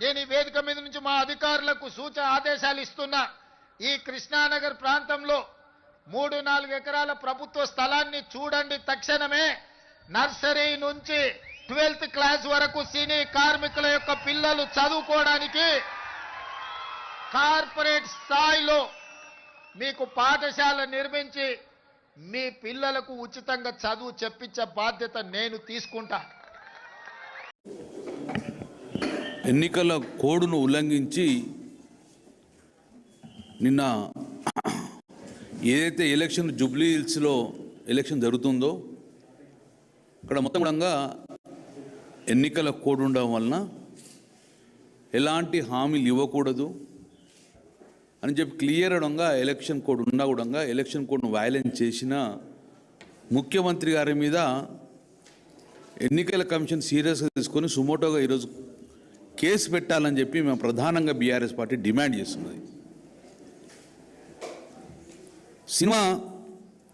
నేను ఈ వేదిక మీద నుంచి మా అధికారులకు సూచన ఆదేశాలు ఇస్తున్నా. ఈ కృష్ణానగర్ ప్రాంతంలో మూడు నాలుగు ఎకరాల ప్రభుత్వ స్థలాన్ని చూడండి తక్షణమే. నర్సరీ నుంచి ట్వెల్త్ క్లాస్ వరకు సినీ కార్మికుల యొక్క పిల్లలు చదువుకోవడానికి కార్పొరేట్ స్థాయిలో మీకు పాఠశాల నిర్మించి మీ పిల్లలకు ఉచితంగా చదువు చెప్పించే బాధ్యత నేను తీసుకుంటా. ఎన్నికల కోడ్ను ఉల్లంఘించి నిన్న ఏదైతే ఎలక్షన్ జూబ్లీ హిల్స్లో ఎలక్షన్ జరుగుతుందో ఇక్కడ మొత్తం కూడా ఎన్నికల కోడ్ ఉండడం వలన ఎలాంటి హామీలు ఇవ్వకూడదు అని చెప్పి క్లియర్ అవడంగా ఎలక్షన్ కోడ్ ఉన్నా కూడా ఎలక్షన్ కోడ్ను వైలెన్స్ చేసిన ముఖ్యమంత్రి గారి మీద ఎన్నికల కమిషన్ సీరియస్గా తీసుకొని సుమోటోగా ఈరోజు కేసు పెట్టాలని చెప్పి మేము ప్రధానంగా బీఆర్ఎస్ పార్టీ డిమాండ్ చేస్తున్నది. సినిమా